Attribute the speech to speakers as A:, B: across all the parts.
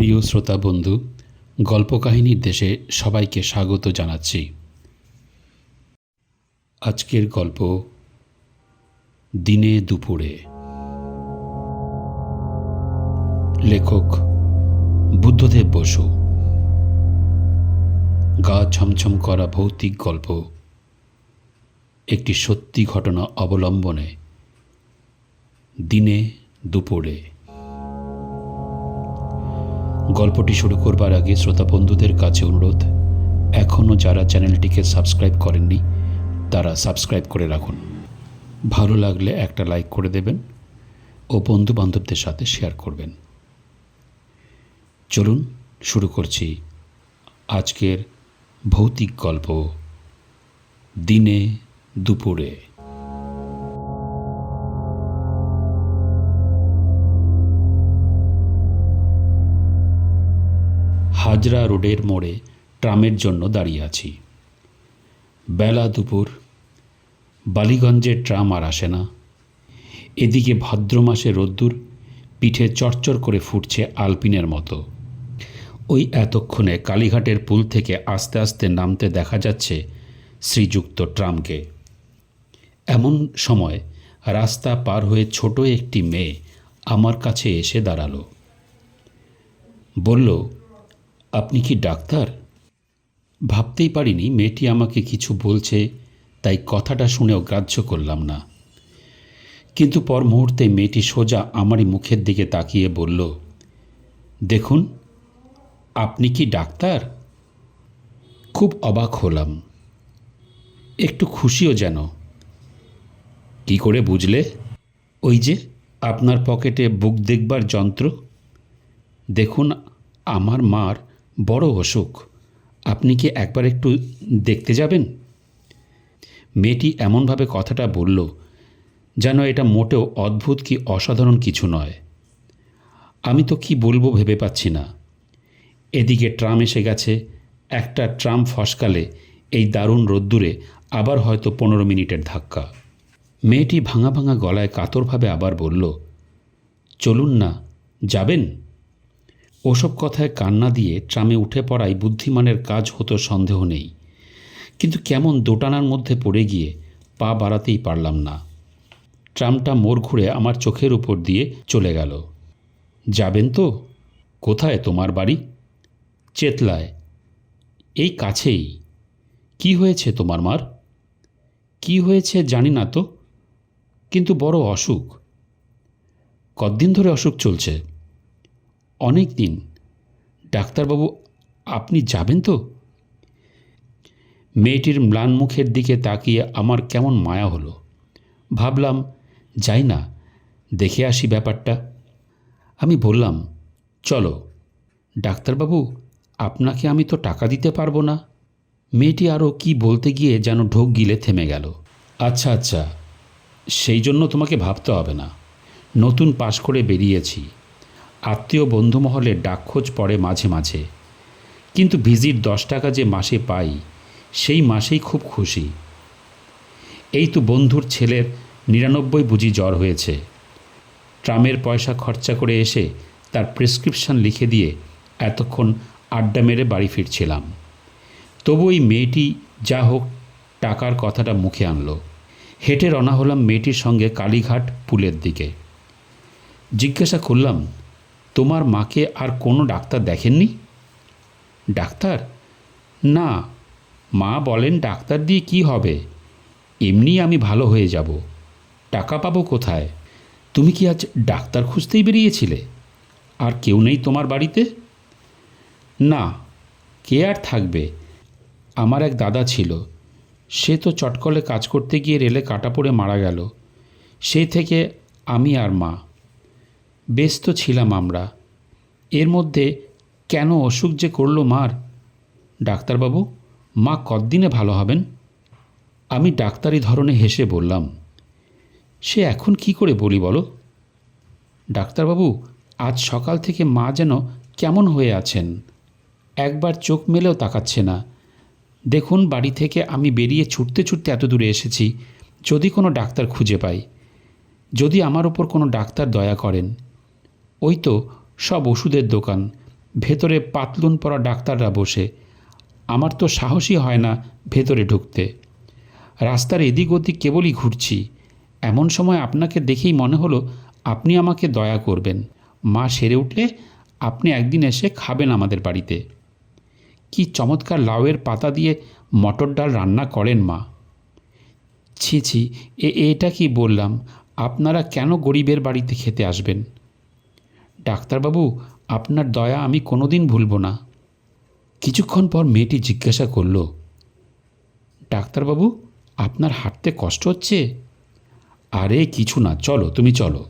A: প্রিয় শ্রোতা বন্ধু গল্প কাহিনীর দেশে সবাইকে স্বাগত জানাচ্ছি। আজকের গল্প দিনে দুপুরে। লেখক বুদ্ধদেব বসু। গা ছমছম করা ভৌতিক গল্প। একটি সত্যি ঘটনা অবলম্বনে দিনে দুপুরে। গল্পটি শুরু করবার আগে শ্রোতা বন্ধুদের কাছে অনুরোধ এখনও যারা চ্যানেলটিকে সাবস্ক্রাইব করেননি, তারা সাবস্ক্রাইব করে রাখুন। ভালো লাগলে একটা লাইক করে দেবেন ও বন্ধু বান্ধবদের সাথে শেয়ার করবেন। চলুন শুরু করছি আজকের ভৌতিক গল্প দিনে দুপুরে। হাজরা রোডের মোড়ে ট্রামের জন্য দাঁড়িয়ে আছি। বেলা দুপুর, বালিগঞ্জের ট্রাম আর আসে না। এদিকে ভাদ্র মাসে রোদ্দুর পিঠে চরচর করে ফুটছে আলপিনের মতো। ওই এতক্ষণে কালীঘাটের পুল থেকে আস্তে আস্তে নামতে দেখা যাচ্ছে শ্রীযুক্ত ট্রামকে। এমন সময় রাস্তা পার হয়ে ছোট একটি মেয়ে আমার কাছে এসে দাঁড়াল। বলল আপনি কি ডাক্তার? ভাবতেই পারিনি মেয়েটি আমাকে কিছু বলছে, তাই কথাটা শুনেও গ্রাহ্য করলাম না। কিন্তু পর মুহূর্তে মেয়েটি সোজা আমারই মুখের দিকে তাকিয়ে বলল, দেখুন, আপনি কি ডাক্তার? খুব অবাক হলাম। একটু খুশিও যেন। কি করে বুঝলে? ওই যে আপনার পকেটে বুক দেখবার যন্ত্র। দেখুন, আমার মার বড় অসুখ। আপনি কি একবার একটু দেখতে যাবেন? মেয়েটি এমনভাবে কথাটা বলল যেন এটা মোটেও অদ্ভুত কি অসাধারণ কিছু নয়। আমি তো কি বলব ভেবে পাচ্ছি না। এদিকে ট্রাম এসে গেছে, একটা ট্রাম ফসকালে এই দারুণ রোদ্দুরে আবার হয়তো পনেরো মিনিটের ধাক্কা। মেয়েটি ভাঙা ভাঙা গলায় কাতরভাবে আবার বলল, চলুন না, যাবেন? ওসব কথায় কান্না দিয়ে ট্রামে উঠে পড়াই বুদ্ধিমানের কাজ হতো সন্দেহ নেই। কিন্তু কেমন দোটানার মধ্যে পড়ে গিয়ে পা বাড়াতেই পারলাম না। ট্রামটা মোড় ঘুরে আমার চোখের উপর দিয়ে চলে গেল। যাবেন তো? কোথায় তোমার বাড়ি? চেতলায়। এই কাছেই। কি হয়েছে তোমার মার? কি হয়েছে জানি না তো। কিন্তু বড় অসুখ। কতদিন ধরে অসুখ চলছে? অনেক দিন ডাক্তারবাবু, আপনি যাবেন তো? মেয়েটির ম্লান মুখের দিকে তাকিয়ে আমার কেমন মায়া হলো। ভাবলাম, যাই না, দেখে আসি ব্যাপারটা। আমি বললাম, চলো, ডাক্তারবাবু, আপনাকে আমি তো টাকা দিতে পারব না। মেয়েটি আরও কি বলতে গিয়ে যেন ঢোক গিলে থেমে গেল। আচ্ছা আচ্ছা সেই জন্য তোমাকে ভাবতে হবে না। নতুন পাশ করে বেরিয়েছি। আত্মীয় বন্ধু মহলে ডাকখোঁজ পড়ে মাঝে মাঝে। কিন্তু ভিজিট দশ টাকা যে মাসে পাই, সেই মাসেই খুব খুশি। এই তো বন্ধুর ছেলের নিরানব্বই বুঝি জ্বর হয়েছে। ট্রামের পয়সা খরচা করে এসে তার প্রেসক্রিপশন লিখে দিয়ে এতক্ষণ আড্ডা মেরে বাড়ি ফিরছিলাম। তবু ওই মেয়েটি যা হোক টাকার কথাটা মুখে আনলো। হেঁটে রওনা হলাম মেয়েটির সঙ্গে কালীঘাট পুলের দিকে। জিজ্ঞাসা করলাম তোমার মাকে আর কোনো ডাক্তার দেখেননি? ডাক্তার? না। মা বলেন, ডাক্তার দিয়ে কি হবে? এমনি আমি ভালো হয়ে যাব। টাকা পাবো কোথায়? তুমি কি আজ ডাক্তার খুঁজতেই বেরিয়েছিলে? আর কেউ নেই তোমার বাড়িতে? না। কে আর থাকবে? আমার এক দাদা ছিল। সে তো চটকলে কাজ করতে গিয়ে রেলে কাটা পড়ে মারা গেল। সেই থেকে আমি আর মা। ব্যস্ত ছিলাম আমরা। এর মধ্যে কেন অসুখ যে করল মার? ডাক্তারবাবু, মা কতদিনে ভালো হবেন? আমি ডাক্তারি ধরনে হেসে বললাম, সে এখন কি করে বলি বলো? ডাক্তারবাবু, আজ সকাল থেকে মা যেন কেমন হয়ে আছেন? একবার চোখ মেলেও তাকাচ্ছে না। দেখুন, বাড়ি থেকে আমি বেরিয়ে ছুটতে ছুটতে এত দূরে এসেছি, যদি কোনো ডাক্তার খুঁজে পাই। যদি আমার ওপর কোনো ডাক্তার দয়া করেন ওই তো সব ওষুধের দোকান। ভেতরে পাতলুন পরা ডাক্তাররা বসে। আমার তো সাহসই হয় না ভেতরে ঢুকতে। রাস্তার এদিক ওদিক কেবলই ঘুরছি। এমন সময় আপনাকে দেখেই মনে হলো আপনি আমাকে দয়া করবেন। মা সেরে উঠলে আপনি একদিন এসে খাবেন আমাদের বাড়িতে। কি চমৎকার লাউয়ের পাতা দিয়ে মটর ডাল রান্না করেন মা। ছি ছি এটা কি বললাম? আপনারা কেন গরিবের বাড়িতে খেতে আসবেন? ডাক্তারবাবু, আপনার দয়া আমি কোনোদিন ভুলব না। কিছুক্ষণ পর মেয়েটি জিজ্ঞাসা করল, ডাক্তারবাবু, আপনার হাঁটতে কষ্ট হচ্ছে? আরে, কিছু না, চলো, তুমি চলো।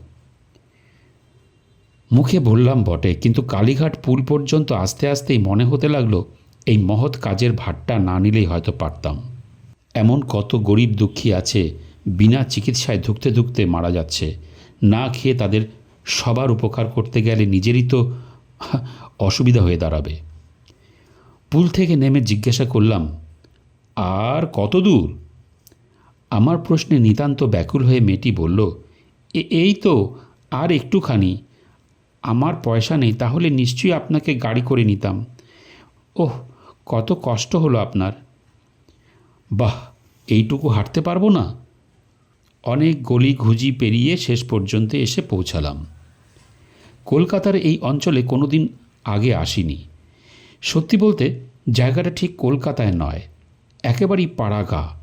A: মুখে বললাম, বটে, কিন্তু কালীঘাট পুল পর্যন্ত আস্তে আস্তেই মনে হতে লাগল, এই মহৎ কাজের ভারটা না নিলেই হয়তো পারতাম। এমন কত গরিব দুঃখী আছে, বিনা চিকিৎসায় ধুকতে ধুকতে মারা যাচ্ছে, না খেয়ে তাদের সবার উপকার করতে গেলে নিজেরই তো অসুবিধা হয়ে দাঁড়াবে। পুল থেকে নেমে জিজ্ঞাসা করলাম, আর কত দূর? আমার প্রশ্নে নিতান্ত ব্যাকুল হয়ে মেয়েটি বলল, "এ- এই তো, আর একটুখানি। আমার পয়সা নেই, তাহলে নিশ্চয়ই আপনাকে গাড়ি করে নিতাম। ওহ, কত কষ্ট হলো আপনার। বাহ, এইটুকু হাঁটতে পারব না? অনেক গলি ঘুজি পেরিয়ে শেষ পর্যন্ত এসে পৌঁছালাম। কলকাতার এই অঞ্চলে কোনোদিন আগে আসিনি। সত্যি বলতে, জায়গাটা ঠিক কলকাতায় নয়। একেবারেই পাড়াগা।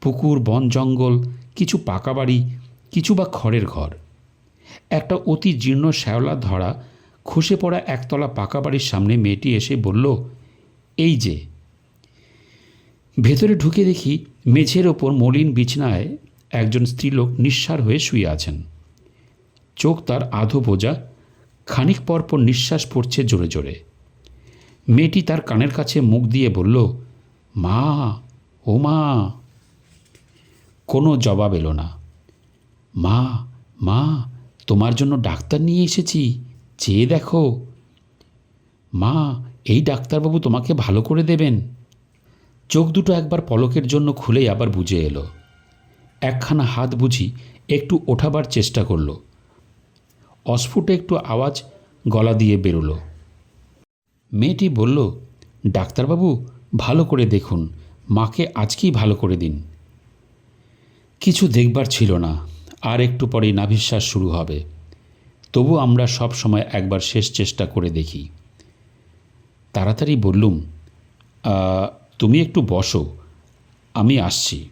A: পুকুর, বন জঙ্গল, কিছু পাকা বাড়ি, কিছু বা খড়ের ঘর। একটা অতি জীর্ণ শ্যাওলা ধরা, খসে পড়া একতলা পাকা বাড়ির সামনে মেয়েটি এসে বলল, এই যে। ভেতরে ঢুকে দেখি মেঝের ওপর মলিন বিছনায় একজন স্ত্রীলোক নিঃসার হয়ে শুয়ে আছেন। চোখ তার আধো বোঝা, খানিক পরপর পর নিঃশ্বাস পড়ছে জোরে জোরে। মেয়েটি তার কানের কাছে মুখ দিয়ে বলল, মা, ও মা। কোনো জবাব এলো না। মা মা, তোমার জন্য ডাক্তার নিয়ে এসেছি, চেয়ে দেখো। মা, এই ডাক্তারবাবু তোমাকে ভালো করে দেবেন। চোখ দুটো একবার পলকের জন্য খুলেই আবার বুঝে এলো। একখানা হাত বুঝি একটু ওঠাবার চেষ্টা করল। অস্ফুটে একটু আওয়াজ গলা দিয়ে বেরোলো। মেয়েটি বলল, ডাক্তারবাবু, ভালো করে দেখুন। মাকে আজকেই ভালো করে দিন। কিছু দেখবার ছিল না। আর একটু পরেই নাভিশ্বাস শুরু হবে। তবু আমরা সব সময় একবার শেষ চেষ্টা করে দেখি। তাড়াতাড়ি বললুম তুমি একটু বসো। আমি আসছি।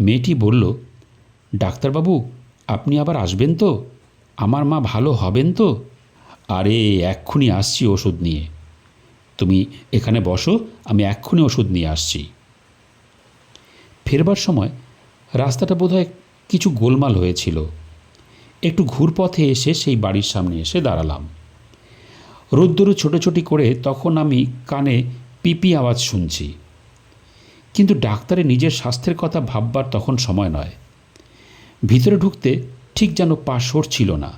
A: মেয়েটি বলল, ডাক্তারবাবু, আপনি আবার আসবেন তো? আমার মা ভালো হবেন তো? আরে, এক্ষুনি আসছি ওষুধ নিয়ে। তুমি এখানে বসো, আমি এক্ষুনি ওষুধ নিয়ে আসছি। ফেরবার সময় রাস্তাটা বোধহয় কিছু গোলমাল হয়েছিল। একটু ঘুরপথে এসে সেই বাড়ির সামনে এসে দাঁড়ালাম। রোদ্দুরু ছোটোছুটি করে তখন আমি কানে পিপি আওয়াজ শুনছি। কিন্তু ডাক্তারের নিজের স্বাস্থ্যের কথা ভাববার তখন সময় নয়। ভিতরে ঢুকতে ঠিক যেন পা সরছিল না।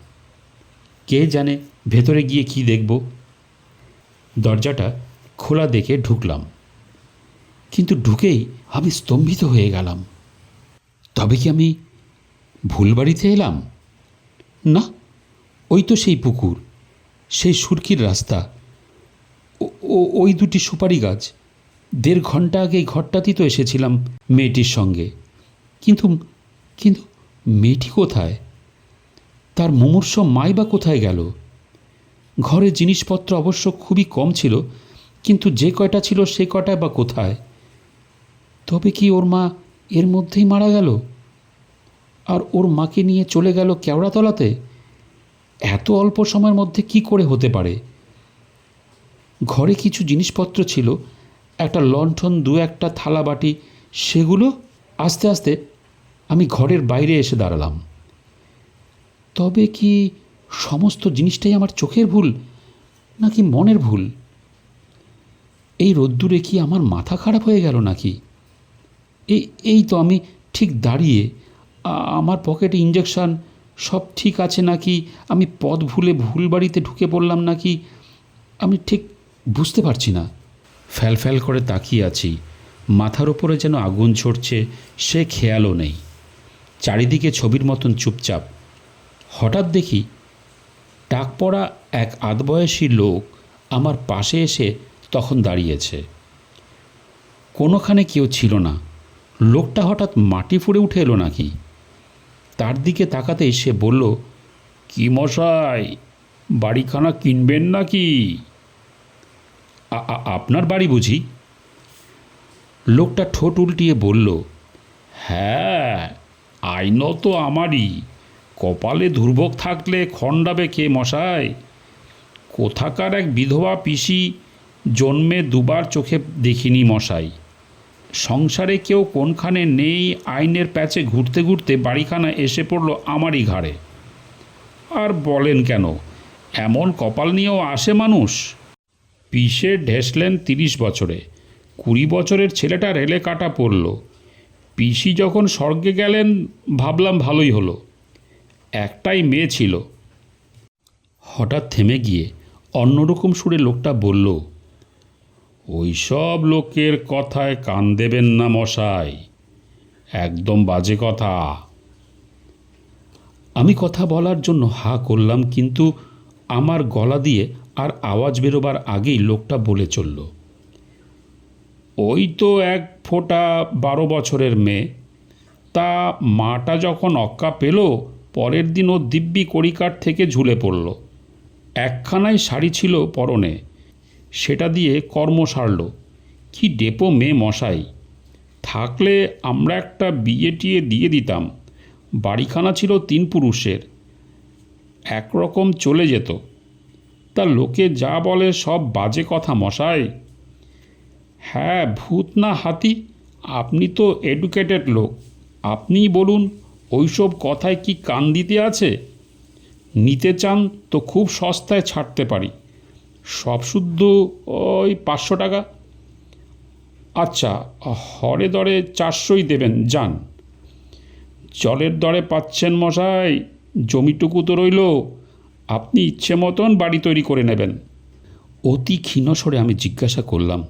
A: কে জানে ভেতরে গিয়ে কি দেখব? দরজাটা খোলা দেখে ঢুকলাম। কিন্তু ঢুকেই আমি স্তম্ভিত হয়ে গেলাম। তবে কি আমি ভুল বাড়িতে এলাম? না, ওই তো সেই পুকুর, সেই সুরকির রাস্তা ও- ওই দুটি সুপারি গাছ। দেড় ঘণ্টা আগে ঘরটাতেই তো এসেছিলাম মেয়েটির সঙ্গে। কিন্তু কিন্তু মেয়েটি কোথায়? তার মুমূর্ষ মাই বা কোথায় গেল? ঘরে জিনিসপত্র অবশ্য খুবই কম ছিল, কিন্তু যে কয়টা ছিল সে কয়টা বা কোথায়? তবে কি ওর মা এর মধ্যেই মারা গেল? আর ওর মাকে নিয়ে চলে গেল কেওড়াতলাতে? এত অল্প সময়ের মধ্যে কি করে হতে পারে? ঘরে কিছু জিনিসপত্র ছিল একটা লণ্ঠন, দু একটা থালা বাটি সেগুলো আস্তে আস্তে আমি ঘরের বাইরে এসে দাঁড়ালাম। তবে কি সমস্ত জিনিসটাই আমার চোখের ভুল, নাকি মনের ভুল? এই রোদ্দুরে কি আমার মাথা খারাপ হয়ে গেল নাকি? এই এই তো আমি ঠিক দাঁড়িয়ে আমার পকেটে ইঞ্জেকশন সব ঠিক আছে নাকি? আমি পথ ভুলে ভুল বাড়িতে ঢুকে পড়লাম নাকি? আমি ঠিক বুঝতে পারছি না। ফ্যাল ফ্যাল করে তাকিয়ে আছি। মাথার ওপরে যেন আগুন ঝরছে সে খেয়ালও নেই। চারিদিকে ছবির মতন চুপচাপ। হঠাৎ দেখি টাক পড়া এক আধবয়সী লোক আমার পাশে এসে তখন দাঁড়িয়েছে। কোনোখানে কেউ ছিল না। লোকটা হঠাৎ মাটি ফুড়ে উঠে এলো নাকি? তার দিকে তাকাতেই সে বলল, কি মশাই, বাড়িখানা কিনবেন নাকি? আপনার বাড়ি বুঝি? লোকটা ঠোঁট উল্টিয়ে বলল হ্যাঁ আইন তো আমারই। কপালে দুর্ভোগ থাকলে খণ্ডাবে কে মশাই কোথাকার এক বিধবা পিসি জন্মে দুবার চোখে দেখিনি মশাই। সংসারে কেউ কোনখানে নেই, আইনের প্যাচে ঘুরতে ঘুরতে বাড়িখানা এসে পড়ল আমারই ঘাড়ে। আর বলেন কেন, এমন কপাল নিয়েও আসে মানুষ? পিসে ঢেসলেন তিরিশ বছরে। কুড়ি বছরের ছেলেটা রেলে কাটা পড়ল। পিসি যখন স্বর্গে গেলেন, ভাবলাম ভালোই হলো। একটাই মেয়ে ছিল। হঠাৎ থেমে গিয়ে অন্যরকম সুরে লোকটা বলল, ওই সব লোকের কথায় কান দেবেন না মশাই। একদম বাজে কথা। আমি কথা বলার জন্য হা করলাম, কিন্তু আমার গলা দিয়ে আর আওয়াজ বেরোবার আগেই লোকটা বলে চলল, ওই তো এক ফোঁটা বারো বছরের মেয়ে। তা মাটা যখন অক্কা পেল, পরের দিন ও দিব্যি কড়িকাঠ থেকে ঝুলে পড়ল। একখানাই শাড়ি ছিল পরনে, সেটা দিয়ে কর্ম সারল। কি ডেপো মেয়ে মশাই। থাকলে আমরা একটা বিয়ে টিয়ে দিয়ে দিতাম। বাড়িখানা ছিল তিন পুরুষের। একরকম চলে যেত। তা লোকে যা বলে সব বাজে কথা, মশাই। হ্যাঁ ভূত না হাতি, আপনি তো এডুকেটেড লোক। আপনিই বলুন, ওইসব কথায় কি কান দিতে আছে? নিতে চান তো খুব সস্তায় ছাড়তে পারি। সব শুদ্ধ, ওই পাঁচশো টাকা। আচ্ছা হরে দরে চারশোই দেবেন, যান। জলের দরে পাচ্ছেন, মশাই। জমিটুকু তো রইল। আপনি ইচ্ছে মতন বাড়ি তৈরি করে নেবেন। অতি ক্ষীণ স্বরে আমি জিজ্ঞাসা করলাম,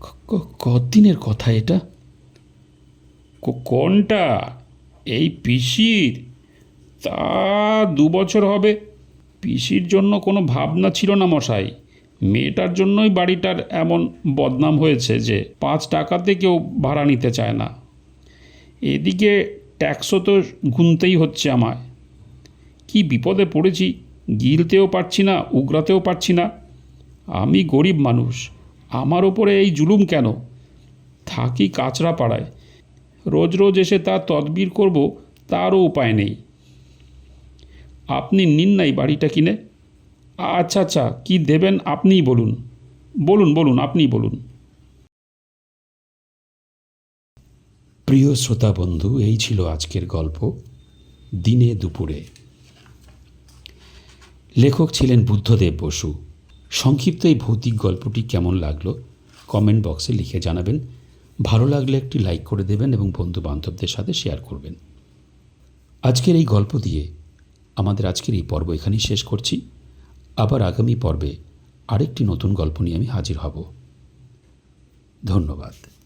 A: "ক- ক- কদিনের কথা এটা? কোনটা? এই পিসির? তা দু বছর হবে। পিসির জন্য কোনো ভাবনা ছিল না মশাই। মেয়েটার জন্যই বাড়িটার এমন বদনাম হয়েছে যে পাঁচ টাকাতে কেউ ভাড়া নিতে চায় না। এদিকে ট্যাক্সও তো গুনতেই হচ্ছে আমায়। কি বিপদে পড়েছি? গিলতেও পারছি না, উগরাতেও পারছি না। আমি গরিব মানুষ, আমার ওপরে এই জুলুম কেন? থাকি কাঁচরা পাড়ায় রোজ রোজ এসে তার তদবির করব, তারও উপায় নেই। আপনি নিন নাই বাড়িটা কিনে। আচ্ছা আচ্ছা কি দেবেন আপনিই বলুন। বলুন বলুন আপনি বলুন। প্রিয় শ্রোতা বন্ধু, এই ছিল আজকের গল্প। দিনে দুপুরে। লেখক ছিলেন বুদ্ধদেব বসু। সংক্ষিপ্ত এই ভৌতিক গল্পটি কেমন লাগল কমেন্ট বক্সে লিখে জানাবেন। ভালো লাগলে একটি লাইক করে দেবেন এবং বন্ধু বান্ধবদের সাথে শেয়ার করবেন। আজকের এই গল্প দিয়ে আমাদের আজকের এই পর্ব এখানেই শেষ করছি। আবার আগামী পর্বে আরেকটি নতুন গল্প নিয়ে আমি হাজির হব। ধন্যবাদ।